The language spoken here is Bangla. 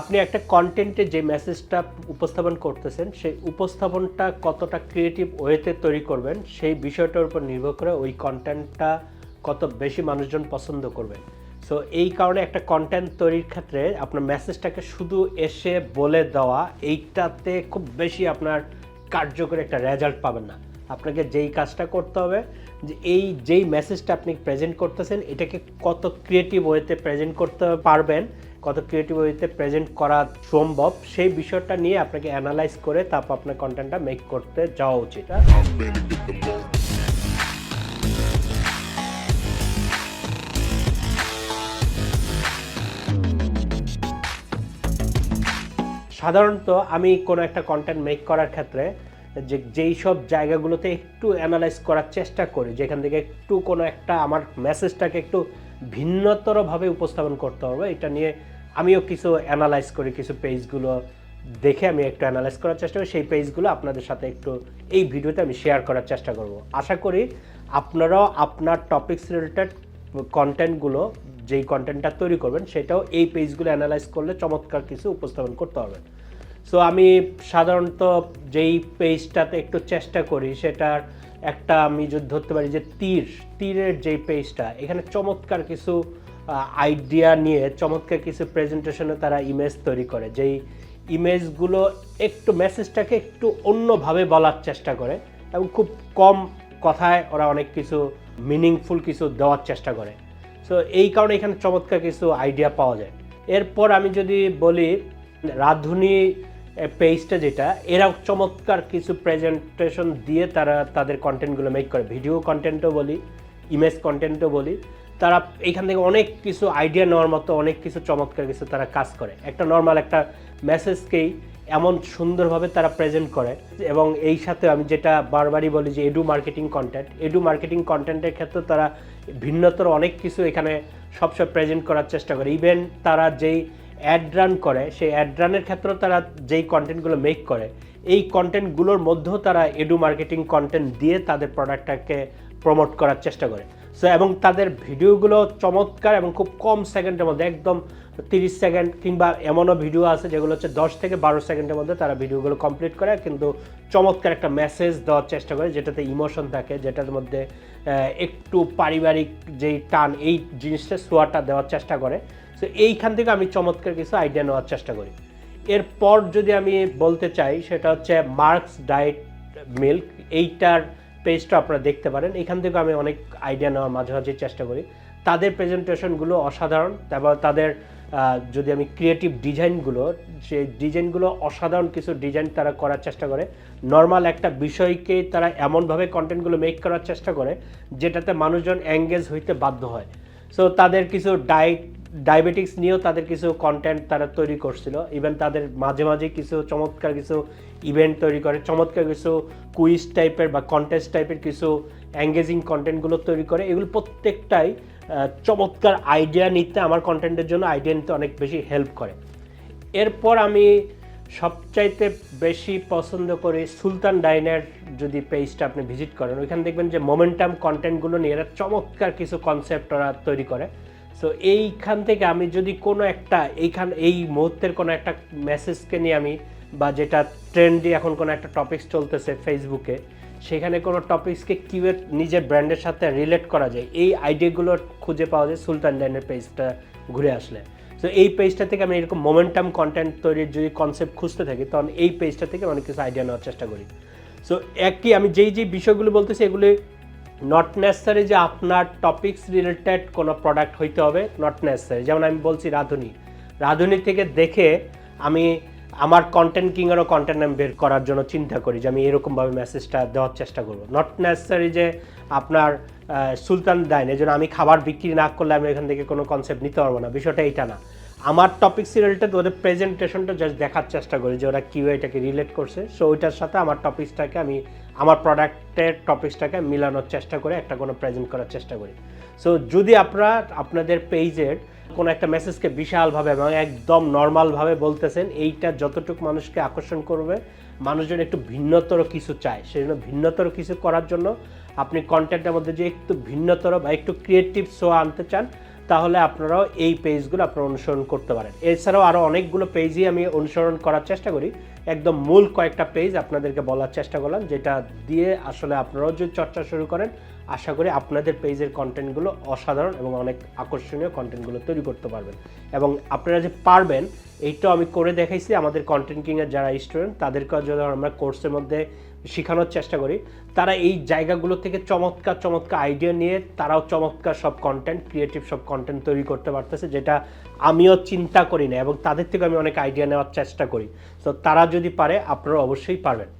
আপনি একটা কন্টেন্টে যে মেসেজটা উপস্থাপন করতেছেন, সেই উপস্থাপনটা কতটা ক্রিয়েটিভ ওয়েতে তৈরি করবেন, সেই বিষয়টার উপর নির্ভর করে ওই কন্টেন্টটা কত বেশি মানুষজন পছন্দ করবে। সো এই কারণে একটা কন্টেন্ট তৈরির ক্ষেত্রে আপনার মেসেজটাকে শুধু এসে বলে দেওয়া, এইটাতে খুব বেশি আপনার কার্যকরী একটা রেজাল্ট পাবেন না। আপনাকে যেই কাজটা করতে হবে, যে এই যেই মেসেজটা আপনি প্রেজেন্ট করতেছেন, এটাকে কত ক্রিয়েটিভ ওয়েতে প্রেজেন্ট করতে পারবেন, কত ক্রিয়েটিভ ওয়েতে প্রেজেন্ট করা সম্ভব, সেই বিষয়টা নিয়ে আপনাকে অ্যানালাইজ করে তারপর আপনার কন্টেন্টটা মেক করতে যাওয়া উচিত. সাধারণত আমি কোনো একটা কন্টেন্ট মেক করার ক্ষেত্রে যে যেই সব জায়গাগুলোতে একটু অ্যানালাইজ করার চেষ্টা করি, যেখান থেকে একটু কোনো একটা আমার মেসেজটাকে একটু ভিন্নতরভাবে উপস্থাপন করতে হবে, এটা নিয়ে আমিও কিছু অ্যানালাইজ করি, কিছু পেজগুলো দেখে আমি একটু অ্যানালাইজ করার চেষ্টা করি, সেই পেজগুলো আপনাদের সাথে একটু এই ভিডিওতে আমি শেয়ার করার চেষ্টা করব। আশা করি আপনারাও আপনার টপিকস রিলেটেড কন্টেন্টগুলো যেই কন্টেন্টটা তৈরি করবেন, সেটাও এই পেজগুলো অ্যানালাইজ করলে চমৎকার কিছু উপস্থাপন করতে পারবেন সো আমি সাধারণত যেই পেজটাতে একটু চেষ্টা করি, সেটার একটা আমি যদি ধরতে পারি যে তীর, তীরের যেই পেজটা এখানে চমৎকার কিছু আইডিয়া নিয়ে চমৎকার কিছু প্রেজেন্টেশনে তারা ইমেজ তৈরি করে। যেই ইমেজগুলো একটু মেসেজটাকে একটু অন্যভাবে বলার চেষ্টা করে এবং খুব কম কথায় ওরা অনেক কিছু মিনিংফুল কিছু দেওয়ার চেষ্টা করে। সো এই কারণে এখানে চমৎকার কিছু আইডিয়া পাওয়া যায়। এরপর আমি যদি বলি, রাধুনী পেজটা যেটা, এরা চমৎকার কিছু প্রেজেন্টেশন দিয়ে তারা তাদের কন্টেন্টগুলো মেক করে। ভিডিও কন্টেন্টও বলি ইমেজ কন্টেন্টও বলি। তারা এখান থেকে অনেক কিছু আইডিয়া নেওয়ার মতো, অনেক কিছু চমৎকার কিছু তারা কাজ করে। একটা নর্মাল একটা মেসেজকেই এমন সুন্দরভাবে তারা প্রেজেন্ট করে। এবং এই সাথে আমি যেটা বারবারই বলি যে edu marketing content edu marketing কন্টেন্টের ক্ষেত্রে তারা ভিন্নতর অনেক কিছু এখানে সবসময় প্রেজেন্ট করার চেষ্টা করে। ইভেন তারা যেই অ্যাড রান করে, সেই অ্যাড রানের ক্ষেত্রেও তারা যেই কন্টেন্টগুলো মেক করে, এই কন্টেন্টগুলোর মধ্যেও তারা এডু মার্কেটিং কন্টেন্ট দিয়ে তাদের প্রোডাক্টটাকে প্রমোট করার চেষ্টা করে। সো এবং তাদের ভিডিওগুলো চমৎকার এবং খুব কম সেকেন্ডের মধ্যে, একদম তিরিশ সেকেন্ড কিংবা এমনও ভিডিও আছে যেগুলো হচ্ছে দশ থেকে বারো সেকেন্ডের মধ্যে তারা ভিডিওগুলো কমপ্লিট করে, কিন্তু চমৎকার একটা মেসেজ দেওয়ার চেষ্টা করে, যেটাতে ইমোশন থাকে, যেটার মধ্যে একটু পারিবারিক যেই টান, এই জিনিসটা সোয়াটা দেওয়ার চেষ্টা করে। সো এইখান থেকে আমি চমৎকার কিছু আইডিয়া নেওয়ার চেষ্টা করি। এরপর যদি আমি বলতে চাই, সেটা হচ্ছে মার্কস ডায়েট মিল্ক এইটার পেজটা আপনারা দেখতে পারেন। এখান থেকে আমি অনেক আইডিয়া নেওয়ার মাঝে মাঝে চেষ্টা করি। তাদের প্রেজেন্টেশনগুলো অসাধারণ। তারপর তাদের যদি আমি ক্রিয়েটিভ ডিজাইনগুলো সেই ডিজাইনগুলো অসাধারণ কিছু ডিজাইন তারা করার চেষ্টা করে। নর্মাল একটা বিষয়কে তারা এমনভাবে কন্টেন্টগুলো মেক করার চেষ্টা করে, যেটাতে মানুষজন এঙ্গেজ হইতে বাধ্য হয়। সো তাদের কিছু ডায়েট ডায়াবেটিক্স নিয়েও তাদের কিছু কন্টেন্ট তারা তৈরি করছিল। ইভেন তাদের মাঝে মাঝে কিছু চমৎকার কিছু ইভেন্ট তৈরি করে, চমৎকার কিছু কুইজ টাইপের বা কন্টেস্ট টাইপের কিছু এঙ্গেজিং কন্টেন্টগুলো তৈরি করে। এগুলো প্রত্যেকটাই চমৎকার আইডিয়া নিতে আমার কন্টেন্টের জন্য আইডিয়া নিতে অনেক বেশি হেল্প করে। এরপর আমি সবচাইতে বেশি পছন্দ করি সুলতান ডাইনের যদি পেজটা আপনি ভিজিট করেন, ওইখানে দেখবেন যে মোমেন্টাম কন্টেন্টগুলো নিয়ে এরা চমৎকার কিছু কনসেপ্ট ওরা তৈরি করে। সো এইখান থেকে আমি যদি কোনো একটা, এইখান, এই মুহূর্তের কোনো একটা মেসেজকে নিয়ে আমি বা যেটা ট্রেন্ডি এখন কোনো একটা টপিকস চলতেছে ফেসবুকে সেখানে কোনো টপিক্সকে কীভাবে নিজের ব্র্যান্ডের সাথে রিলেট করা যায়। এই আইডিয়াগুলো খুঁজে পাওয়া যায় সুলতান ডাইনের পেজটা ঘুরে আসলে। তো এই পেজটা থেকে আমি এরকম মোমেন্টাম কন্টেন্ট তৈরির যদি কনসেপ্ট খুঁজতে থাকি, তখন এই পেজটা থেকে অনেক কিছু আইডিয়া নেওয়ার চেষ্টা করি। সো একই আমি যেই যেই বিষয়গুলো বলতেছি, এগুলি নট নেসেসারি যে আপনার টপিক্স রিলেটেড কোনো প্রোডাক্ট হইতে হবে নট নেসেসারি যেমন আমি বলছি রাঁধুনি। রাঁধুনি থেকে দেখে আমি আমার কন্টেন্ট কিংয়েরও কন্টেন্ট আমি বের করার জন্য চিন্তা করি যে আমি এরকমভাবে মেসেজটা দেওয়ার চেষ্টা করব। নট নেসেসারি যে আপনার সুলতান দাইন এই জন্য আমি খাবার বিক্রি না করলে আমি এখান থেকে কোনো কনসেপ্ট নিতে পারব না। বিষয়টা এইটা না। আমার টপিক্স রিলেটেড ওদের প্রেজেন্টেশনটা জাস্ট দেখার চেষ্টা করি যে ওরা কীভাবে এটাকে রিলেট করছে। সো ওইটার সাথে আমার টপিক্সটাকে আমি আমার প্রোডাক্টের টপিক্সটাকে মিলানোর চেষ্টা করে, একটা কোনো প্রেজেন্ট করার চেষ্টা করি। সো যদি আপনারা, আপনাদের পেজের কোনো একটা মেসেজকে বিশালভাবে এবং একদম নর্মালভাবে বলতেছেন, এইটা যতটুকু মানুষকে আকর্ষণ করবে, মানুষজন একটু ভিন্নতর কিছু চায়। সেই জন্য ভিন্নতর কিছু করার জন্য আপনি কন্টেন্টের মধ্যে যে একটু ভিন্নতর বা একটু ক্রিয়েটিভ শো আনতে চান তাহলে আপনারাও এই পেজগুলো আপনারা অনুসরণ করতে পারেন। এছাড়াও আরও অনেকগুলো পেজই আমি অনুসরণ করার চেষ্টা করি। একদম মূল কয়েকটা পেজ আপনাদেরকে বলার চেষ্টা করলাম, যেটা দিয়ে আসলে আপনারাও যদি চর্চা শুরু করেন, আশা করি আপনাদের পেজের কন্টেন্টগুলো অসাধারণ এবং অনেক আকর্ষণীয় কন্টেন্টগুলো তৈরি করতে পারবেন। এবং আপনারা যে পারবেন, এইটাও আমি করে দেখাইছি। আমাদের কন্টেন্ট কিংয়ের যারা স্টুডেন্ট তাদেরকেও যদি আমরা কোর্সের মধ্যে শেখানোর চেষ্টা করি। তারা এই জায়গাগুলো থেকে চমৎকার চমৎকার আইডিয়া নিয়ে তারাও চমৎকার সব কন্টেন্ট ক্রিয়েটিভ সব কন্টেন্ট তৈরি করতে পারতেছে, যেটা আমিও চিন্তা করি না এবং তাদের থেকে আমি অনেক আইডিয়া নেওয়ার চেষ্টা করি। তো তারা যদি পারে আপনারা অবশ্যই পারবেন।